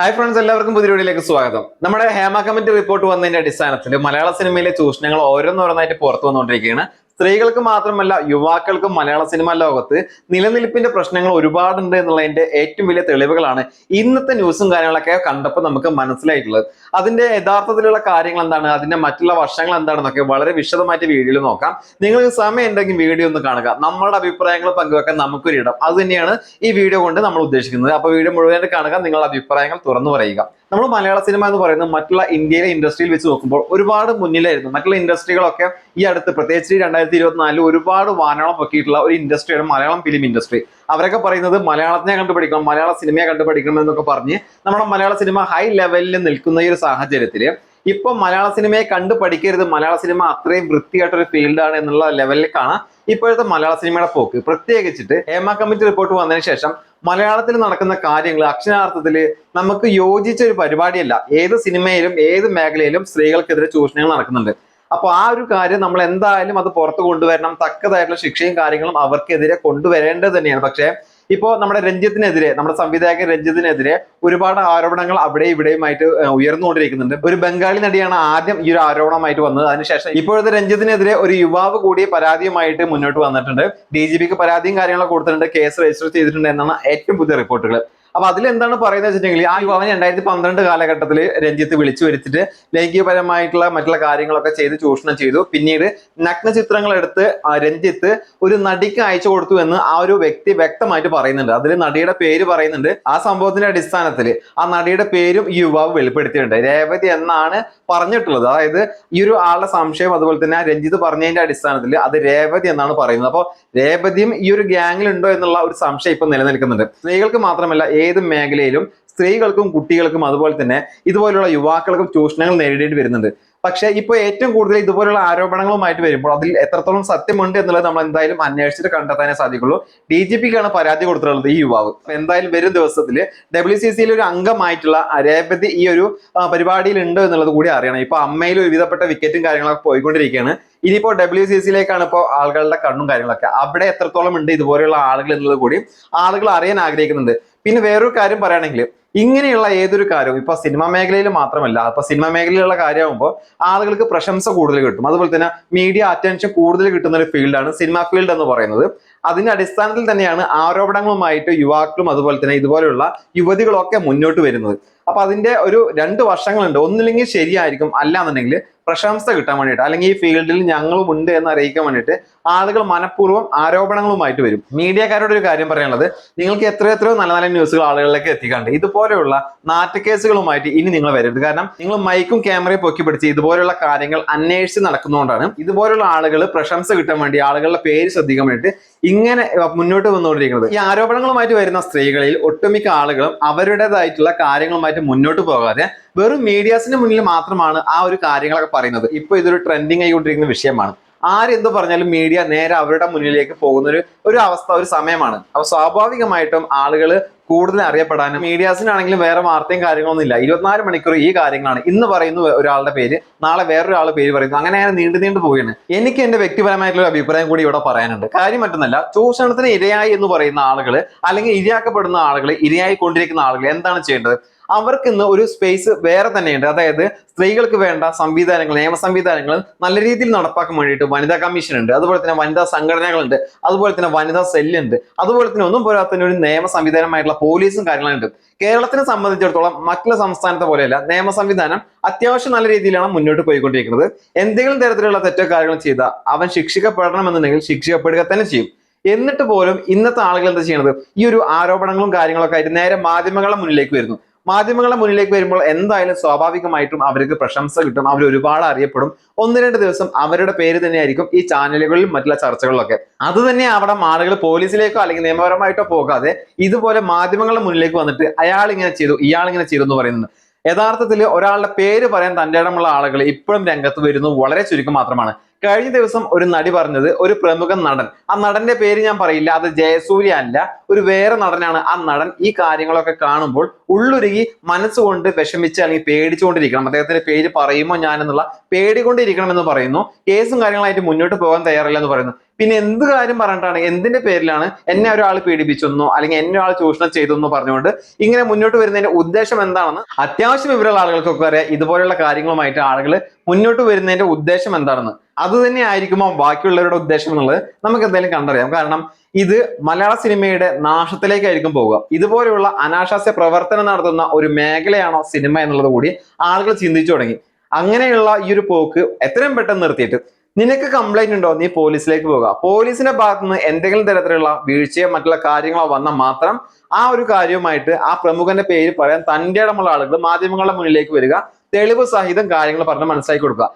Hi friends എല്ലാവർക്കും പുതിയ വീഡിയോയിലേക്ക് സ്വാഗതം. നമ്മുടെ ഹേമ കമ്മിറ്റി റിപ്പോർട്ട് വന്നതിന്റെ അടിസ്ഥാനത്തിൽ മലയാള സിനിമയിലെ ചൂഷണങ്ങൾ ഓരോന്നോരോന്നായിട്ട് പുറത്തു വന്നുകൊണ്ടിരിക്കുകയാണ്. സ്ത്രീകൾക്ക് മാത്രമല്ല യുവാക്കൾക്കും മലയാള സിനിമാ ലോകത്ത് നിലനിൽപ്പിന്റെ പ്രശ്നങ്ങൾ ഒരുപാടുണ്ട് എന്നുള്ളതിന്റെ ഏറ്റവും വലിയ തെളിവുകളാണ് ഇന്നത്തെ ന്യൂസും കാര്യങ്ങളൊക്കെ കണ്ടപ്പോൾ നമുക്ക് മനസ്സിലായിട്ടുള്ളത്. അതിന്റെ യഥാർത്ഥത്തിലുള്ള കാര്യങ്ങൾ എന്താണ്? അതിന്റെ മറ്റുള്ള വർഷങ്ങൾ എന്താണെന്നൊക്കെ വളരെ വിശദമായിട്ട് വീഡിയോയിൽ നോക്കാം. നിങ്ങൾക്ക് സമയം ഉണ്ടെങ്കിൽ വീഡിയോ ഒന്ന് കാണുക. നമ്മുടെ അഭിപ്രായങ്ങൾ പങ്കുവെക്കാൻ നമുക്കൊരിടം. അത് തന്നെയാണ് ഈ വീഡിയോ കൊണ്ട് നമ്മൾ ഉദ്ദേശിക്കുന്നത്. അപ്പോൾ വീഡിയോ മുഴുവനായിട്ട് കാണുക നിങ്ങളുടെ അഭിപ്രായങ്ങൾ തുറന്നു പറയുക. നമ്മൾ മലയാള സിനിമ എന്ന് പറയുന്നത് മറ്റുള്ള ഇന്ത്യയിലെ ഇൻഡസ്ട്രിയിൽ വെച്ച് നോക്കുമ്പോൾ ഒരുപാട് മുന്നിലായിരുന്നു. മറ്റുള്ള ഇൻഡസ്ട്രികളൊക്കെ ഈ അടുത്ത് പ്രത്യേകിച്ച് രണ്ടായിരത്തി ഇരുപത്തിനാലിൽ ഒരുപാട് വാനോളം പൊക്കിയിട്ടുള്ള ഒരു ഇൻഡസ്ട്രിയാണ് മലയാളം ഫിലിം ഇൻഡസ്ട്രി അവരൊക്കെ പറയുന്നത് മലയാളത്തിനെ കണ്ടുപിടിക്കണം മലയാള സിനിമയെ കണ്ടുപിടിക്കണം എന്നൊക്കെ പറഞ്ഞ് നമ്മുടെ മലയാള സിനിമ ഹൈ ലെവലിൽ നിൽക്കുന്ന ഈ ഒരു സാഹചര്യത്തിൽ ഇപ്പൊ മലയാള സിനിമയെ കണ്ടു പഠിക്കരുത് മലയാള സിനിമ അത്രയും വൃത്തിയായിട്ടൊരു ഫീൽഡാണ് എന്നുള്ള ലെവലിലേക്കാണ് ഇപ്പോഴത്തെ മലയാള സിനിമയുടെ പോക്ക്. പ്രത്യേകിച്ചിട്ട് ഹേമ കമ്മിറ്റി റിപ്പോർട്ട് വന്നതിന് ശേഷം മലയാളത്തിൽ നടക്കുന്ന കാര്യങ്ങൾ അക്ഷരാർത്ഥത്തിൽ നമുക്ക് യോജിച്ച ഒരു പരിപാടിയല്ല. ഏത് സിനിമയിലും ഏത് മേഖലയിലും സ്ത്രീകൾക്കെതിരെ ചൂഷണങ്ങൾ നടക്കുന്നുണ്ട്. അപ്പൊ ആ ഒരു കാര്യം നമ്മൾ എന്തായാലും അത് പുറത്തു കൊണ്ടുവരണം. തക്കതായിട്ടുള്ള ശിക്ഷയും കാര്യങ്ങളും അവർക്കെതിരെ കൊണ്ടുവരേണ്ടത് തന്നെയാണ്. പക്ഷേ ഇപ്പോ നമ്മുടെ രഞ്ജിത്തിനെതിരെ നമ്മുടെ സംവിധായകൻ രഞ്ജിത്തിനെതിരെ ഒരുപാട് ആരോപണങ്ങൾ അവിടെ ഇവിടെയുമായിട്ട് ഉയർന്നുകൊണ്ടിരിക്കുന്നുണ്ട്. ഒരു ബംഗാളി നടിയാണ് ആദ്യം ഈ ഒരു ആരോപണമായിട്ട് വന്നത്. അതിനുശേഷം ഇപ്പോഴത്തെ രഞ്ജിത്തിനെതിരെ ഒരു യുവാവ് കൂടി പരാതിയുമായിട്ട് മുന്നോട്ട് വന്നിട്ടുണ്ട്. ഡി ജി പിക്ക് പരാതിയും കാര്യങ്ങളൊക്കെ കൊടുത്തിട്ടുണ്ട്. കേസ് രജിസ്റ്റർ ചെയ്തിട്ടുണ്ട് എന്നാണ് ഏറ്റവും പുതിയ റിപ്പോർട്ടുകൾ. അപ്പൊ അതിൽ എന്താണ് പറയുന്നത് വെച്ചിട്ടുണ്ടെങ്കിൽ ആ യുവാവിനെ രണ്ടായിരത്തി പന്ത്രണ്ട് കാലഘട്ടത്തിൽ രഞ്ജിത്ത് വിളിച്ചു വരുത്തിട്ട് ലൈംഗികപരമായിട്ടുള്ള മറ്റുള്ള കാര്യങ്ങളൊക്കെ ചെയ്ത് ചൂഷണം ചെയ്തു. പിന്നീട് നഗ്ന ചിത്രങ്ങൾ എടുത്ത് രഞ്ജിത്ത് ഒരു നടിക്ക് അയച്ചു കൊടുത്തു എന്ന് ആ ഒരു വ്യക്തി വ്യക്തമായിട്ട് പറയുന്നുണ്ട്. അതിൽ നടിയുടെ പേര് പറയുന്നുണ്ട്. ആ സംഭവത്തിന്റെ അടിസ്ഥാനത്തിൽ ആ നടിയുടെ പേരും ഈ യുവാവ് വെളിപ്പെടുത്തിയിട്ടുണ്ട്. രേവതി എന്നാണ് പറഞ്ഞിട്ടുള്ളത്. അതായത് ഈ ഒരു ആളുടെ സംശയം അതുപോലെ തന്നെ രഞ്ജിത്ത് പറഞ്ഞതിന്റെ അടിസ്ഥാനത്തിൽ അത് രേവതി എന്നാണ് പറയുന്നത്. അപ്പോൾ രേവതിയും ഈ ഒരു ഗ്യാങ്ങിലുണ്ടോ എന്നുള്ള ഒരു സംശയം ഇപ്പൊ നിലനിൽക്കുന്നുണ്ട്. സ്ത്രീകൾക്ക് മാത്രമല്ല ഏത് മേഖലയിലും സ്ത്രീകൾക്കും കുട്ടികൾക്കും അതുപോലെ തന്നെ ഇതുപോലുള്ള യുവാക്കൾക്കും ചൂഷണങ്ങൾ നേരിടേണ്ടി വരുന്നുണ്ട്. പക്ഷെ ഇപ്പൊ ഏറ്റവും കൂടുതൽ ഇതുപോലുള്ള ആരോപണങ്ങളുമായിട്ട് വരുമ്പോൾ അതിൽ എത്രത്തോളം സത്യമുണ്ട് എന്നുള്ളത് നമ്മൾ എന്തായാലും അന്വേഷിച്ചിട്ട് കണ്ടെത്താനേ സാധിക്കുള്ളൂ. ഡി ജി പിക്കാണ് പരാതി കൊടുത്തിട്ടുള്ളത് ഈ യുവാവ്. എന്തായാലും വരും ദിവസത്തിൽ ഡബ്ല്യു സി സിയിൽ ഒരു അംഗമായിട്ടുള്ള രേപതി ഈ ഒരു പരിപാടിയിൽ ഉണ്ട് എന്നുള്ളത് കൂടി അറിയണം. ഇപ്പൊ അമ്മയിൽ ഒരുവിധപ്പെട്ട വിക്കറ്റും കാര്യങ്ങളൊക്കെ പോയിക്കൊണ്ടിരിക്കുകയാണ്. ഇനിയിപ്പോ ഡബ്ല്യു സി സിയിലേക്കാണ് ഇപ്പോൾ ആളുകളുടെ കണ്ണും കാര്യങ്ങളൊക്കെ. അവിടെ എത്രത്തോളം ഉണ്ട് ഇതുപോലെയുള്ള ആളുകൾ എന്നുള്ളത് കൂടി ആളുകൾ അറിയാൻ ആഗ്രഹിക്കുന്നുണ്ട്. പിന്നെ വേറൊരു കാര്യം പറയുകയാണെങ്കിൽ ഇങ്ങനെയുള്ള ഏതൊരു കാര്യവും ഇപ്പൊ സിനിമ മേഖലയിൽ മാത്രമല്ല ഇപ്പൊ സിനിമ മേഖലയിലുള്ള കാര്യമാകുമ്പോൾ ആളുകൾക്ക് പ്രശംസ കൂടുതൽ കിട്ടും. അതുപോലെ തന്നെ മീഡിയ അറ്റൻഷൻ കൂടുതൽ കിട്ടുന്ന ഒരു ഫീൽഡാണ് സിനിമ ഫീൽഡ് എന്ന് പറയുന്നത്. അതിന്റെ അടിസ്ഥാനത്തിൽ തന്നെയാണ് ആരോപണങ്ങളുമായിട്ട് യുവാക്കളും അതുപോലെ തന്നെ ഇതുപോലെയുള്ള യുവതികളൊക്കെ മുന്നോട്ട് വരുന്നത്. അപ്പൊ അതിന്റെ ഒരു രണ്ട് വർഷങ്ങളുണ്ട് ഒന്നില്ലെങ്കിൽ ശരിയായിരിക്കും. അല്ലാന്നുണ്ടെങ്കിൽ പ്രശംസ കിട്ടാൻ വേണ്ടിയിട്ട് അല്ലെങ്കിൽ ഈ ഫീൽഡിൽ ഞങ്ങളും ഉണ്ട് എന്ന് അറിയിക്കാൻ വേണ്ടിയിട്ട് ആളുകൾ മനഃപൂർവം ആരോപണങ്ങളുമായിട്ട് വരും. മീഡിയക്കാരോട് ഒരു കാര്യം പറയാനുള്ളത് നിങ്ങൾക്ക് എത്ര എത്രയോ നല്ല നല്ല ന്യൂസുകൾ ആളുകളിലേക്ക് എത്തിക്കാണ്ട് ഇതുപോലെയുള്ള നാട്ടുകേസുകളുമായിട്ട് ഇനി നിങ്ങൾ വരരുത്. കാരണം നിങ്ങൾ മൈക്കും ക്യാമറയും പൊക്കി പിടിച്ച് ഇതുപോലെയുള്ള കാര്യങ്ങൾ അന്വേഷിച്ച് നടക്കുന്നതുകൊണ്ടാണ് ഇതുപോലുള്ള ആളുകൾ പ്രശംസ കിട്ടാൻ വേണ്ടി ആളുകളുടെ പേര് ശ്രദ്ധിക്കാൻ വേണ്ടിയിട്ട് ഇങ്ങനെ മുന്നോട്ട് വന്നുകൊണ്ടിരിക്കുന്നത്. ഈ ആരോപണങ്ങളുമായിട്ട് വരുന്ന സ്ത്രീകളിൽ ഒട്ടുമിക്ക ആളുകളും അവരുടേതായിട്ടുള്ള കാര്യങ്ങളുമായിട്ട് മുന്നോട്ട് പോകാതെ വെറും മീഡിയാസിന് മുന്നിൽ മാത്രമാണ് ആ ഒരു കാര്യങ്ങളൊക്കെ പറയുന്നത്. ഇപ്പൊ ഇതൊരു ട്രെൻഡിങ് ആയിക്കൊണ്ടിരിക്കുന്ന വിഷയമാണ്. ആരെന്ത് പറഞ്ഞാലും മീഡിയ നേരെ അവരുടെ മുന്നിലേക്ക് പോകുന്ന ഒരു ഒരു അവസ്ഥ ഒരു സമയമാണ്. അപ്പൊ സ്വാഭാവികമായിട്ടും ആളുകൾ കൂടുതൽ അറിയപ്പെടാനും മീഡിയാസിനാണെങ്കിലും വേറെ വാർത്തയും കാര്യങ്ങളൊന്നും ഇല്ല. ഇരുപത്തിനാല് മണിക്കൂർ ഈ കാര്യങ്ങളാണ്. ഇന്ന് പറയുന്നു ഒരാളുടെ പേര് നാളെ വേറൊരാളുടെ പേര് പറയുന്നു. അങ്ങനെ അങ്ങനെ നീണ്ടു നീണ്ടു പോവുകയാണ്. എനിക്ക് എന്റെ വ്യക്തിപരമായിട്ടുള്ള ഒരു അഭിപ്രായം കൂടി ഇവിടെ പറയാനുണ്ട്. കാര്യം മറ്റൊന്നല്ല ചൂഷണത്തിന് ഇരയായി എന്ന് പറയുന്ന ആളുകൾ അല്ലെങ്കിൽ ഇരയാക്കപ്പെടുന്ന ആളുകൾ ഇരയായി കൊണ്ടിരിക്കുന്ന ആളുകൾ എന്താണ് ചെയ്യേണ്ടത്? അവർക്ക് ഇന്ന് ഒരു സ്പേസ് വേറെ തന്നെയുണ്ട്. അതായത് സ്ത്രീകൾക്ക് വേണ്ട സംവിധാനങ്ങൾ നിയമ സംവിധാനങ്ങൾ നല്ല രീതിയിൽ നടപ്പാക്കാൻ വേണ്ടിയിട്ട് വനിതാ കമ്മീഷൻ ഉണ്ട്. അതുപോലെ തന്നെ വനിതാ സംഘടനകളുണ്ട്. അതുപോലെ തന്നെ വനിതാ സെല്ലുണ്ട് അതുപോലെ തന്നെ ഒന്നും പോരാത്തതിന് ഒരു നിയമ സംവിധാനമായിട്ടുള്ള പോലീസും കാര്യങ്ങളുണ്ട് കേരളത്തിനെ സംബന്ധിച്ചിടത്തോളം മറ്റുള്ള സംസ്ഥാനത്തെ പോലെയല്ല നിയമ സംവിധാനം അത്യാവശ്യം നല്ല രീതിയിലാണ് മുന്നോട്ട് പോയിക്കൊണ്ടിരിക്കുന്നത്. എന്തെങ്കിലും തരത്തിലുള്ള തെറ്റോ കാര്യങ്ങൾ ചെയ്താൽ അവൻ ശിക്ഷിക്കപ്പെടണമെന്നുണ്ടെങ്കിൽ ശിക്ഷിക്കപ്പെടുക തന്നെ ചെയ്യും. എന്നിട്ട് പോലും ഇന്നത്തെ ആളുകൾ എന്താ ചെയ്യുന്നത് ഈ ഒരു ആരോപണങ്ങളും കാര്യങ്ങളൊക്കെ ആയിട്ട് നേരെ മാധ്യമങ്ങളുടെ മുന്നിലേക്ക് വരുന്നു. മാധ്യമങ്ങളുടെ മുന്നിലേക്ക് വരുമ്പോൾ എന്തായാലും സ്വാഭാവികമായിട്ടും അവർക്ക് പ്രശംസ കിട്ടും. അവർ ഒരുപാട് അറിയപ്പെടും. ഒന്ന് രണ്ട് ദിവസം അവരുടെ പേര് തന്നെയായിരിക്കും ഈ ചാനലുകളിലും മറ്റുള്ള ചർച്ചകളിലൊക്കെ. അത് തന്നെ അവിടെ ആളുകൾ പോലീസിലേക്കോ അല്ലെങ്കിൽ നിയമപരമായിട്ടോ പോകാതെ ഇതുപോലെ മാധ്യമങ്ങളുടെ മുന്നിലേക്ക് വന്നിട്ട് അയാൾ ഇങ്ങനെ ചെയ്തു ഇയാൾ ഇങ്ങനെ ചെയ്തു എന്ന് പറയുന്നുണ്ട്. യഥാർത്ഥത്തിൽ ഒരാളുടെ പേര് പറയാൻ തന്റെ ഇടമുള്ള ആളുകൾ ഇപ്പോഴും രംഗത്ത് വരുന്നു. വളരെ ചുരുക്കം മാത്രമാണ്. കഴിഞ്ഞ ദിവസം ഒരു നടി പറഞ്ഞത് ഒരു പ്രമുഖ നടൻ. ആ നടന്റെ പേര് ഞാൻ പറയില്ല. അത് ജയസൂര്യ അല്ല. ഒരു വേറെ നടനാണ് ആ നടൻ. ഈ കാര്യങ്ങളൊക്കെ കാണുമ്പോൾ ഉള്ളുരുകി മനസ്സുകൊണ്ട് വിഷമിച്ച് അല്ലെങ്കിൽ പേടിച്ചുകൊണ്ടിരിക്കണം. അദ്ദേഹത്തിന്റെ പേര് പറയുമോ ഞാൻ എന്നുള്ള പേടികൊണ്ടിരിക്കണം എന്ന് പറയുന്നു. കേസും കാര്യങ്ങളായിട്ട് മുന്നോട്ട് പോകാൻ തയ്യാറില്ല എന്ന് പറയുന്നു. പിന്നെ എന്ത് കാര്യം പറഞ്ഞിട്ടാണ് എന്തിന്റെ പേരിലാണ് എന്നെ ഒരാൾ പീഡിപ്പിച്ചെന്നോ അല്ലെങ്കിൽ എന്നെ ഒരാൾ ചൂഷണം ചെയ്തെന്നോ പറഞ്ഞുകൊണ്ട് ഇങ്ങനെ മുന്നോട്ട് വരുന്നതിന്റെ ഉദ്ദേശം എന്താണെന്ന് അത്യാവശ്യം വിവരമുള്ള ആളുകൾക്കൊക്കെ അറിയാം. ഇതുപോലെയുള്ള കാര്യങ്ങളുമായിട്ട് ആളുകൾ മുന്നോട്ട് വരുന്നതിന്റെ ഉദ്ദേശം എന്താണെന്ന്. അത് തന്നെ ആയിരിക്കുമോ ബാക്കിയുള്ളവരുടെ ഉദ്ദേശം എന്നുള്ളത് നമുക്ക് എന്തായാലും കണ്ടറിയാം. കാരണം ഇത് മലയാള സിനിമയുടെ നാശത്തിലേക്കായിരിക്കും പോവുക. ഇതുപോലെയുള്ള അനാശാസ്യ പ്രവർത്തനം നടത്തുന്ന ഒരു മേഖലയാണോ സിനിമ എന്നുള്ളത് കൂടി ആളുകൾ ചിന്തിച്ചു തുടങ്ങി. അങ്ങനെയുള്ള ഈ ഒരു പോക്ക് എത്രയും പെട്ടെന്ന് നിർത്തിയിട്ട് നിനക്ക് കംപ്ലൈന്റ് ഉണ്ടോ? നീ പോലീസിലേക്ക് പോകുക പോലീസിന്റെ ഭാഗത്ത് നിന്ന് എന്തെങ്കിലും തരത്തിലുള്ള വീഴ്ചയോ മറ്റുള്ള കാര്യങ്ങളോ വന്നാൽ മാത്രം ആ ഒരു കാര്യവുമായിട്ട് ആ പ്രമുഖന്റെ പേര് പറയാൻ തന്റെ ഇടമുള്ള ആളുകൾ മാധ്യമങ്ങളുടെ മുന്നിലേക്ക് വരിക തെളിവ് സഹിതം കാര്യങ്ങൾ പറഞ്ഞ് മനസ്സിലാക്കി കൊടുക്കുക.